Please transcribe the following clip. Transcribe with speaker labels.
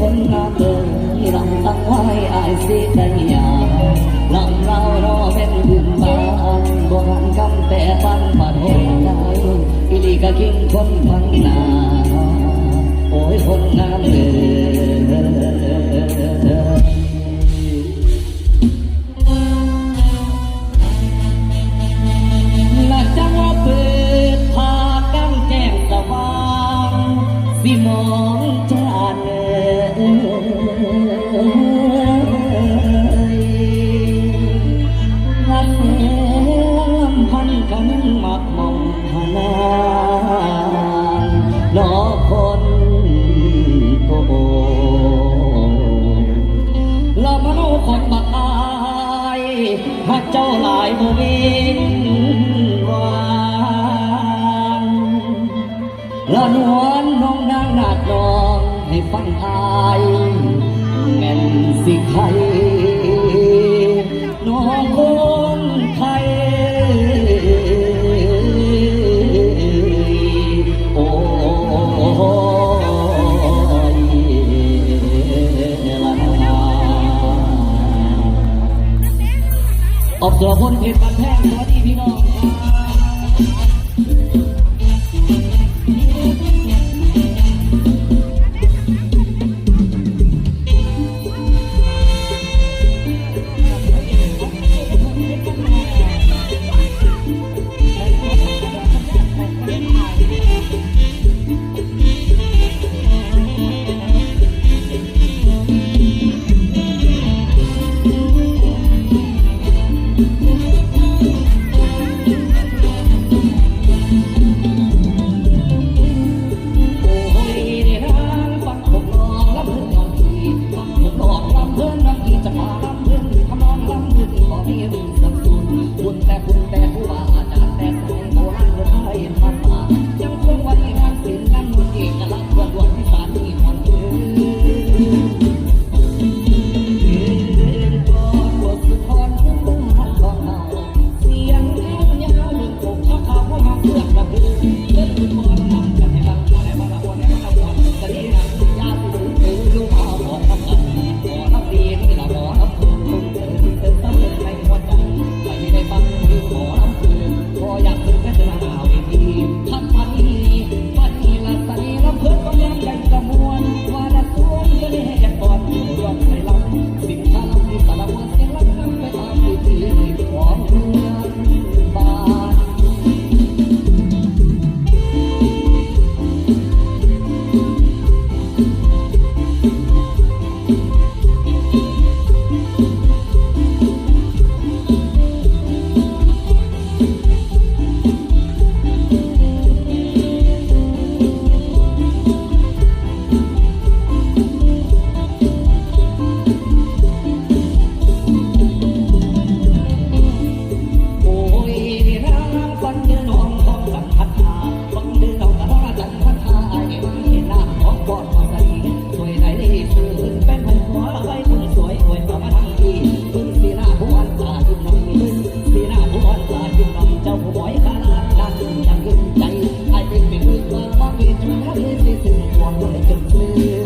Speaker 1: คนงามเลยลำตั้งไว้อายสิได้ยาลำเรารอเป็นบุญบานบ่หันกำแต่ปันปัดเห็นใจอีหลีกะกินคนพังนาโอ้ยคนงามเลย หากเจ้าหลายบ่วินวานละนวลน้องนางนาดนองให้ฟังอายแม่นสิใคร ตัวคนเห็นบันแทงตัวดีพี่น้องครับ กระมวล ว่าว่าเป็นทุกคนเลยสิถึงหัวเลยจนเลือ